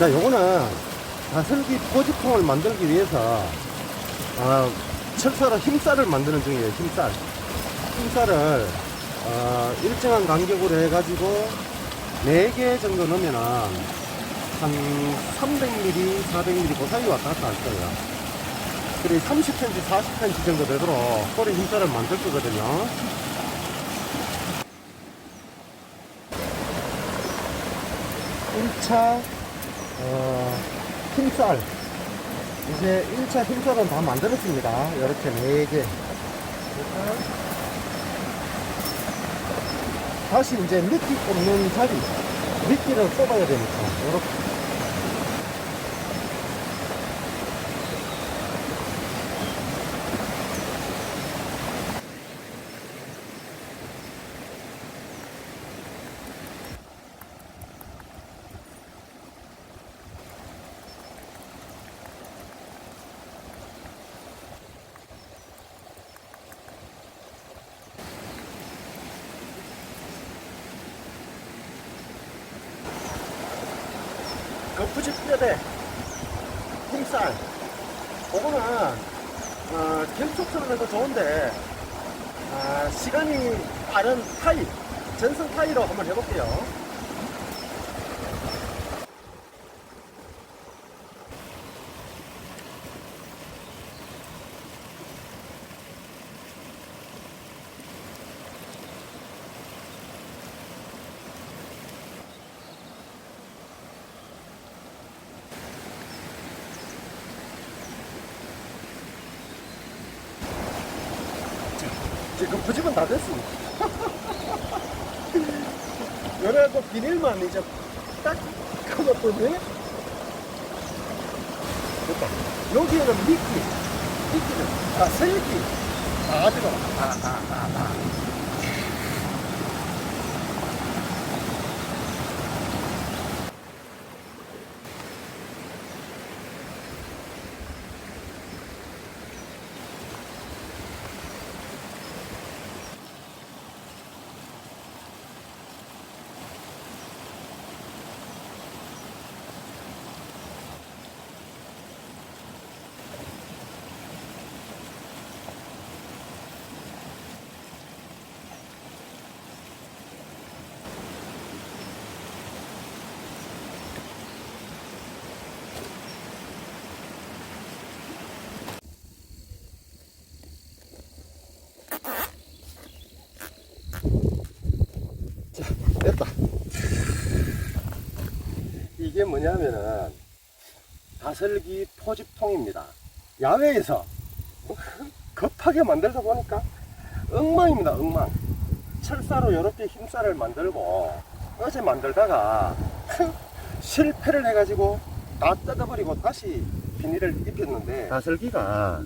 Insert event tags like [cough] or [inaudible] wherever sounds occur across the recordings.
자, 요거는 다슬기 포지통을 만들기 위해서 어, 철사로 힘살을 만드는 중이에요. 힘살. 힘살을 어, 일정한 간격으로 해가지고 4개 정도 넣으면은 한 300mm, 400mm 그 사이 왔다 갔다 할 거예요. 그리고 30cm, 40cm 정도 되도록 꼬리 힘살을 만들 거거든요. 일차 어, 힘살. 이제 1차 힘살은 다 만들었습니다. 이렇게 4개. 다시 이제 미끼 꽂는 자리. 미끼를 뽑아야 되니까. 이렇게. 거푸집 뼈대. 힘살. 그거는, 어, 더 좋은데, 아, 시간이 빠른 타이, 전선 타이로 한번 해볼게요. 지금 부집은 다 됐습니다. 요래갖고 비닐만 이제 딱 감았더니 됐다. 여기에는 미끼, 미끼는 다 세끼 다 들어가. 아, 아, 아, 아. 됐다. 이게 뭐냐면은 다슬기 포집통입니다. 야외에서 [laughs] 급하게 만들다 보니까 엉망입니다, 엉망. 철사로 이렇게 힘살을 만들고 어제 만들다가 [laughs] 실패를 해가지고 다 뜯어버리고 다시 비닐을 입혔는데 다슬기가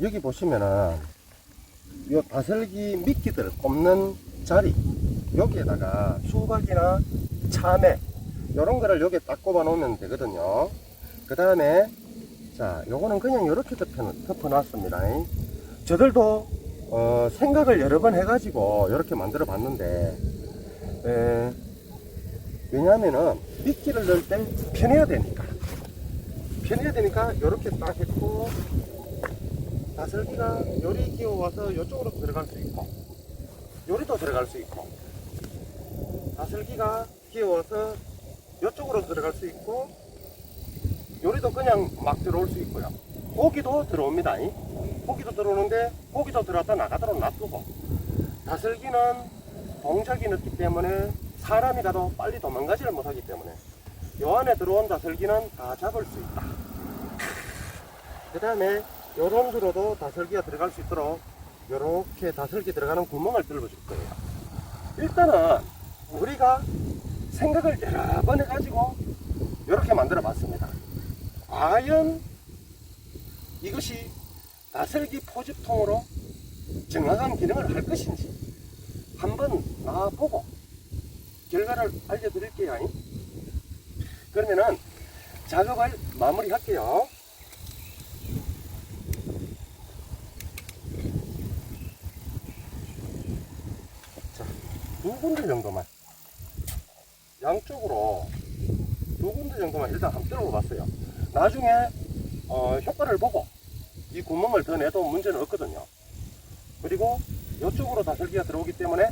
여기 보시면은 요 다슬기 미끼들 꼽는 자리 여기에다가 수박이나 참외 요런 거를 여기에 딱 꼽아 놓으면 되거든요. 그 다음에 자 요거는 그냥 이렇게 덮어, 덮어 놨습니다. 저들도 어, 생각을 여러 번 해가지고 이렇게 만들어 봤는데 에, 왜냐하면은 미끼를 넣을 때 편해야 되니까. 편해야 되니까 이렇게 딱 했고 다슬기가 요리 기어 와서 이쪽으로 들어갈 수 있고 요리도 들어갈 수 있고 다슬기가 기어와서 이쪽으로 들어갈 수 있고 요리도 그냥 막 들어올 수 있고요. 고기도 들어옵니다. 고기도 들어오는데 고기도 들어왔다 나가도록 놔두고 다슬기는 동작이 늦기 때문에 사람이 가도 빨리 도망가지를 못하기 때문에 요 안에 들어온 다슬기는 다 잡을 수 있다. 그 다음에 요런 들어도 다슬기가 들어갈 수 있도록 요렇게 다슬기 들어가는 구멍을 뚫어 줄 거예요. 일단은 우리가 생각을 여러 번 해가지고 이렇게 만들어 봤습니다. 과연 이것이 다슬기 포집통으로 정확한 기능을 할 것인지 한번 놔보고 결과를 알려드릴게요. 그러면은 작업을 마무리할게요. 두 군데 정도만 양쪽으로 군데 정도만 일단 한번 뚫어봤어요. 나중에 어, 효과를 보고 이 구멍을 더 내도 문제는 없거든요. 그리고 이쪽으로 다슬기가 들어오기 때문에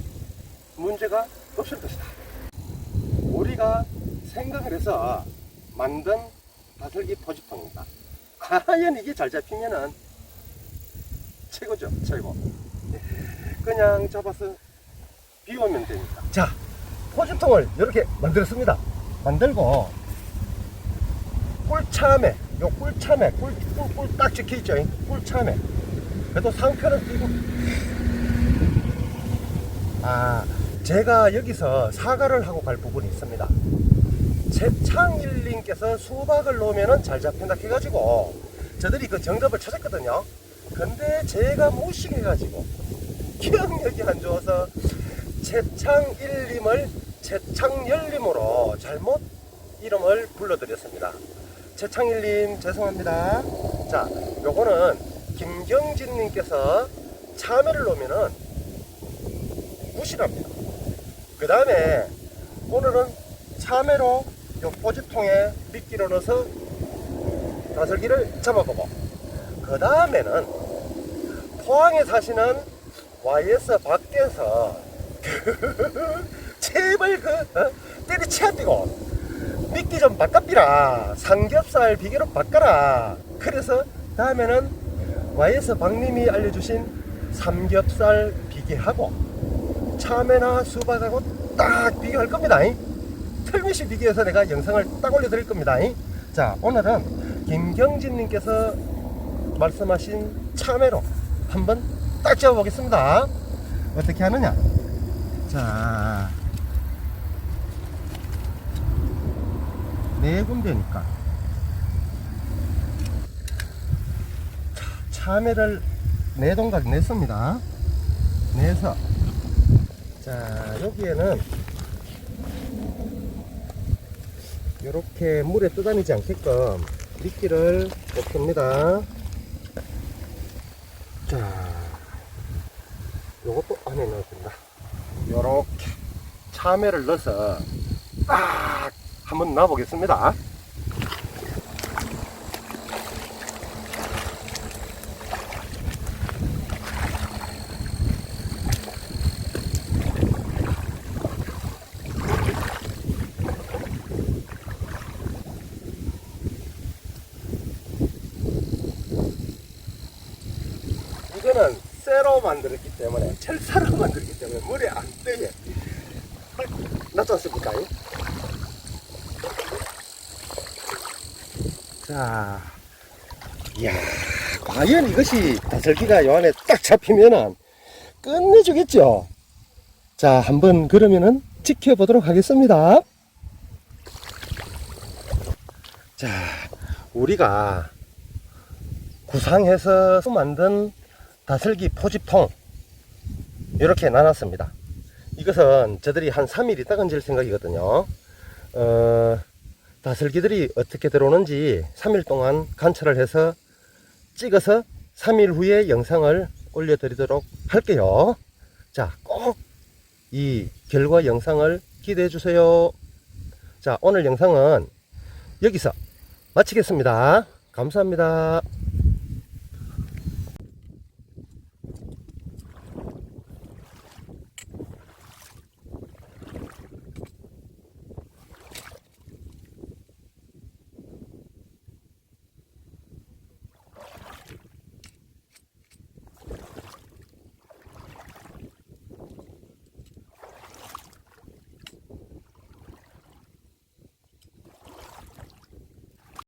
문제가 없을 것이다. 우리가 생각을 해서 만든 다슬기 포지통입니다. 과연 이게 잘 잡히면은 최고죠, 최고. 그냥 잡아서 비우면 되니까. 자, 포지통을 이렇게 만들었습니다. 만들고 꿀참에, 요 꿀참에, 꿀, 꿀, 꿀딱 찍혀 있죠. 꿀참에. 그래도 상표는 띄고. 아, 제가 여기서 사과를 하고 갈 부분이 있습니다. 최창일님께서 수박을 놓으면 잘 잡힌다 해가지고 저들이 그 정답을 찾았거든요. 근데 제가 무식해가지고 기억력이 안 좋아서 최창일님을 최창열님으로 잘못 이름을 불러드렸습니다. 최창일님 죄송합니다. 자, 요거는 김경진님께서 참외를 놓으면은 무시랍니다. 그 다음에 오늘은 참외로 요 포집통에 미끼를 넣어서 다슬기를 잡아보고 그 다음에는 포항에 사시는 YS 밖에서 [laughs] 제발 그 어? 때리치야 뛰고 미끼 좀 바꿔비라 삼겹살 비계로 바꿔라 그래서 다음에는 YS 박님이 알려주신 삼겹살 비계하고 참외나 수박하고 딱 비교할 겁니다. 틀미시 비교해서 내가 영상을 딱 올려드릴 겁니다. 자, 오늘은 김경진님께서 말씀하신 참외로 한번 딱 잡아보겠습니다. 어떻게 하느냐? 자, 네 군데니까. 자, 참외를 네 동각 냈습니다. 내서 자 여기에는 이렇게 물에 떠다니지 않게끔 미끼를 꽂습니다 자 요것도 안에 넣어줍니다 요렇게 참외를 넣어서 딱 한번 놔 보겠습니다. 이거는 쇠로 만들었기 때문에 철사로 만들었기 때문에 물에 안 떠요 낫지 않습니까? 자, 이야, 과연 이것이 다슬기가 요 안에 딱 잡히면은 끝내주겠죠? 자, 한번 그러면은 지켜보도록 하겠습니다. 자, 우리가 구상해서 만든 다슬기 포집통 이렇게 나눴습니다. 이것은 저들이 한 3일 있다 건질 생각이거든요. 어, 다슬기들이 어떻게 들어오는지 3일 동안 관찰을 해서 찍어서 3일 후에 영상을 올려드리도록 할게요. 자, 꼭 이 결과 영상을 기대해 주세요. 자, 오늘 영상은 여기서 마치겠습니다. 감사합니다.